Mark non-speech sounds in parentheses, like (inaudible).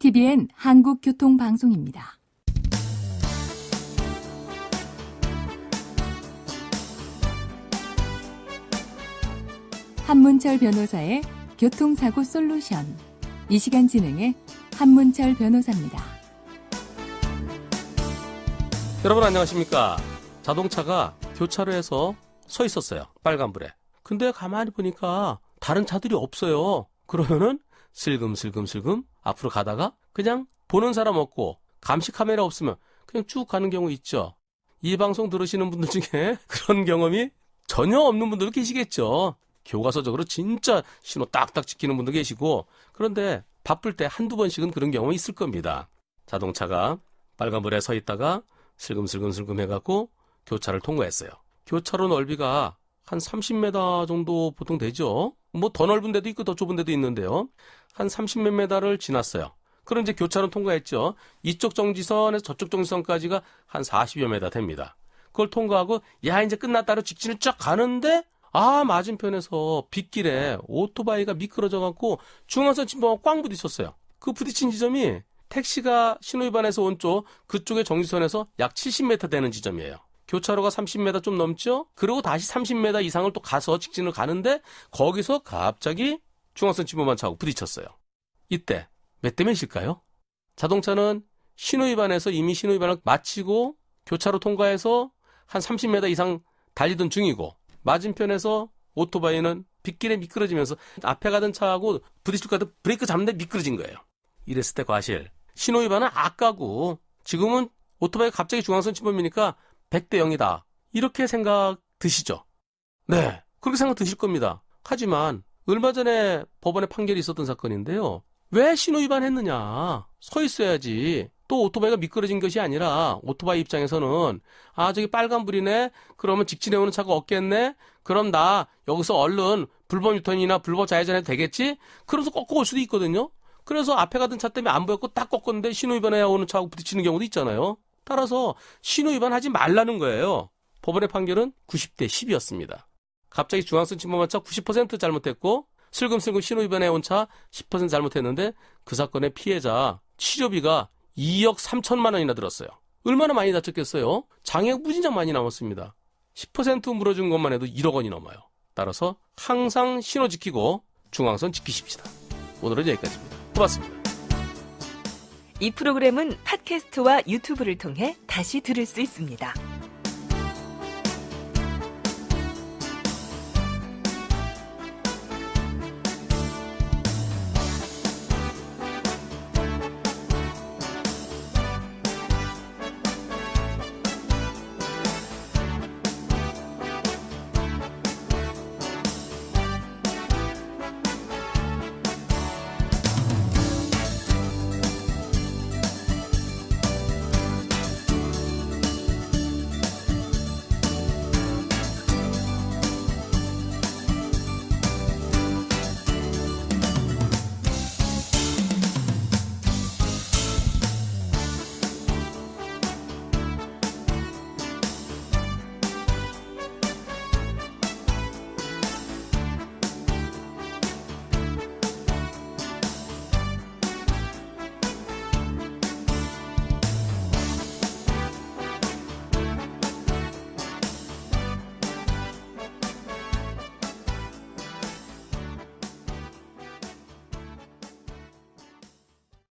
TBN 한국교통방송입니다. 한문철 변호사의 교통사고 솔루션. 이 시간 진행의 한문철 변호사입니다. 여러분 안녕하십니까? 자동차가 교차로에서 서 있었어요. 빨간불에. 근데 가만히 보니까 다른 차들이 없어요. 그러면은 슬금슬금슬금 앞으로 가다가 그냥 보는 사람 없고 감시 카메라 없으면 그냥 쭉 가는 경우 있죠. 이 방송 들으시는 분들 중에 (laughs) 그런 경험이 전혀 없는 분들도 계시겠죠. 교과서적으로 진짜 신호 딱딱 지키는 분도 계시고 그런데 바쁠 때 한두 번씩은 그런 경험이 있을 겁니다. 자동차가 빨간불에 서 있다가 슬금슬금슬금 해갖고 교차를 통과했어요. 교차로 넓이가 한 30m 정도 보통 되죠. 뭐 더 넓은 데도 있고 더 좁은 데도 있는데요. 한 30몇 메다를 지났어요. 그럼 이제 교차로 통과했죠. 이쪽 정지선에서 저쪽 정지선까지가 한 40여 메다 됩니다. 그걸 통과하고 야 이제 끝났다로 직진을 쫙 가는데 아 맞은편에서 빗길에 오토바이가 미끄러져 갖고 중앙선 침범하고 꽝 부딪혔어요. 그 부딪힌 지점이 택시가 신호위반에서 온 쪽 그쪽의 정지선에서 약 70m 되는 지점이에요. 교차로가 30m 좀 넘죠? 그리고 다시 30m 이상을 또 가서 직진을 가는데 거기서 갑자기 중앙선 침범한 차하고 부딪혔어요. 이때 몇 대 몇일까요? 자동차는 신호위반에서 이미 신호위반을 마치고 교차로 통과해서 한 30m 이상 달리던 중이고 맞은편에서 오토바이는 빗길에 미끄러지면서 앞에 가던 차하고 부딪힐 것 같아 브레이크 잡는데 미끄러진 거예요. 이랬을 때 과실. 신호위반은 아까고 지금은 오토바이가 갑자기 중앙선 침범이니까 100대 0이다. 이렇게 생각 드시죠? 네. 그렇게 생각 드실 겁니다. 하지만 얼마 전에 법원에 판결이 있었던 사건인데요. 왜 신호 위반 했느냐? 서 있어야지. 또 오토바이가 미끄러진 것이 아니라 오토바이 입장에서는 아 저기 빨간불이네 그러면 직진해 오는 차가 없겠네 그럼 나 여기서 얼른 불법 유턴이나 불법 좌회전해도 되겠지 그러면서 꺾고 올 수도 있거든요 그래서 앞에 가던 차 때문에 안 보였고 딱 꺾었는데 신호위반해야 오는 차하고 부딪히는 경우도 있잖아요 따라서 신호 위반 하지 말라는 거예요 법원의 판결은 90대 10이었습니다 갑자기 중앙선 침범한 차 90% 잘못했고 슬금슬금 신호 위반해 온 차 10% 잘못했는데 그 사건의 피해자 치료비가 2억 3천만 원이나 들었어요. 얼마나 많이 다쳤겠어요? 장애가 무진장 많이 남았습니다. 10% 물어준 것만 해도 1억 원이 넘어요. 따라서 항상 신호 지키고 중앙선 지키십시다. 오늘은 여기까지입니다. 고맙습니다. 이 프로그램은 팟캐스트와 유튜브를 통해 다시 들을 수 있습니다.